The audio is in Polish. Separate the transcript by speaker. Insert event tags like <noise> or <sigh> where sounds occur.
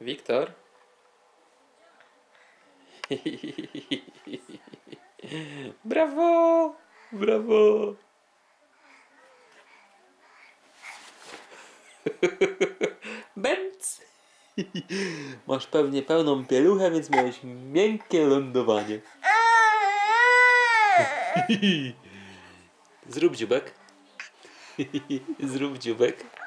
Speaker 1: Wiktor? Brawo! Brawo! Bęc! Masz pewnie pełną pieluchę, więc miałeś miękkie lądowanie. <laughs> Zrób dziubek. <laughs> Zrób dziubek.